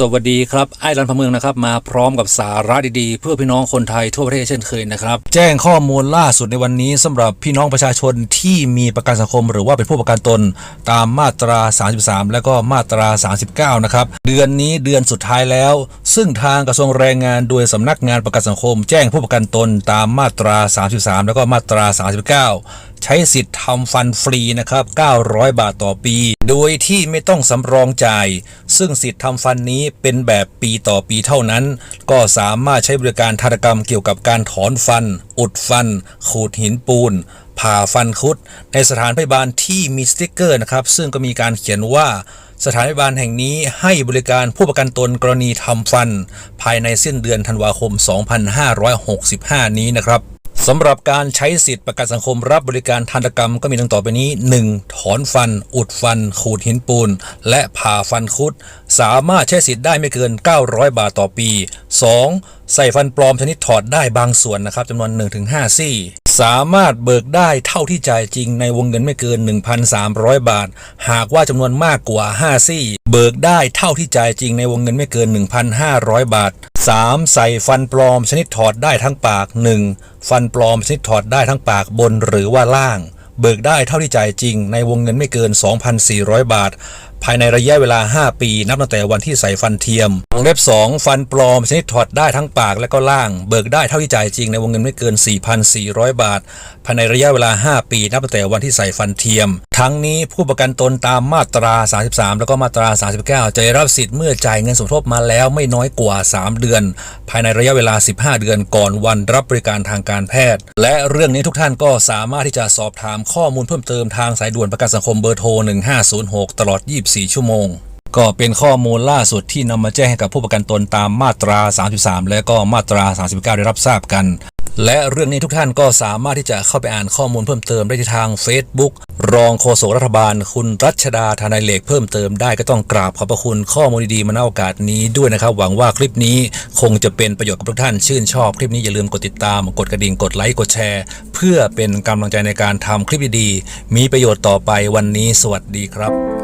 สวัสดีครับไอ้รันพะเมืองนะครับมาพร้อมกับสาระดีๆ เพื่อพี่น้องคนไทยทั่วประเทศเช่นเคยนะครับแจ้งข้อมูลล่าสุดในวันนี้สำหรับพี่น้องประชาชนที่มีประกันสังคม หรือว่าเป็นผู้ประกันตนตามมาตรา 33 และก็มาตรา 39 นะครับเดือนนี้เดือนสุดท้ายแล้ว ซึ่งทางกระทรวงแรงงานโดยสำนักงานประกันสังคม แจ้งผู้ประกันตนตามมาตรา 33 แล้วก็มาตรา 39ใช้สิทธิ์ทำฟันฟรีนะครับ 900 บาทต่อปี โดยที่ไม่ต้องสำรองจ่าย ซึ่งสิทธิ์ทำฟันนี้เป็นแบบปีต่อปีเท่านั้น ก็สามารถใช้บริการทันตกรรมเกี่ยวกับการถอนฟัน อุดฟัน ขูดหินปูนผ่าฟันคุด ในสถานพยาบาลที่มีสติ๊กเกอร์นะครับ ซึ่งก็มีการเขียนว่าสถานพยาบาลแห่งนี้ให้บริการผู้ประกันตนกรณีทำฟัน ภายในสิ้นเดือนธันวาคม 2565 นี้นะครับ สำหรับการใช้สิทธิประกันสังคมรับบริการทันตกรรมก็มีดังต่อไปนี้ 1. ถอนฟัน อุดฟัน ขูดหินปูน และผ่าฟันคุด สามารถใช้สิทธิ์ได้ไม่เกิน 900 บาทต่อปี 2. ใส่ฟันปลอมชนิดถอดได้บางส่วนนะครับจำนวน 1-5 ซี่ สามารถเบิกได้เท่าที่จ่ายจริงในวงเงินไม่เกิน 1,300 บาท หากว่าจำนวนมากกว่า 5 ซี่ เบิกได้เท่าที่จ่ายจริงในวงเงินไม่เกิน 1,500 บาท 3. ใส่ฟันปลอมชนิดถอดได้ทั้งปาก 1. ฟันปลอมชนิดถอดได้ทั้งปากบนหรือว่าล่าง เบิกได้เท่าที่จ่ายจริงในวงเงินไม่เกิน 2,400 บาทภายในระยะเวลา 5 ปี นับตั้งแต่วันที่ใส่ฟันเทียมวงเล็บ 2 ฟันปลอมชนิดถอดได้ทั้งปากและก็ล่าง เบิกได้เท่าที่จ่ายจริงในวงเงินไม่เกิน 4,400 บาท ภายในระยะเวลา 5 ปี นับตั้งแต่วันที่ใส่ฟันเทียม ทั้งนี้ผู้ประกันตนตามมาตรา 33 แล้วก็มาตรา 39 จะได้รับสิทธิ์เมื่อจ่ายเงินสมทบมาแล้วไม่น้อยกว่า 3 เดือน ภายในระยะเวลา 15 เดือนก่อนวันรับบริการทางการแพทย์ และเรื่องนี้ทุกท่านก็สามารถที่จะสอบถามข้อมูลเพิ่มเติมทางสายด่วนประกันสังคมเบอร์โทร 1506 ตลอด24 ชั่วโมง ก็เป็นข้อมูลล่าสุดที่นำมาแจ้งให้กับผู้ประกันตนตามมาตรา 33 และก็มาตรา 39 ได้รับทราบกัน และเรื่องนี้ทุกท่านก็สามารถที่จะเข้าไปอ่านข้อมูลเพิ่มเติมได้ที่ทาง Facebook รองโฆษกรัฐบาล คุณรัชดาธนายเหล็กเพิ่มเติมได้ก็ต้องกราบขอบพระคุณข้อมูลดีๆมาณโอกาสนี้ด้วยนะครับ หวังว่าคลิปนี้คงจะเป็นประโยชน์กับทุกท่าน ชื่นชอบคลิปนี้อย่าลืมกดติดตาม กดกระดิ่งกดไลค์กดแชร์ เพื่อเป็นกำลังใจในการทำคลิปดีๆมีประโยชน์ต่อไปวันนี้ สวัสดีครับ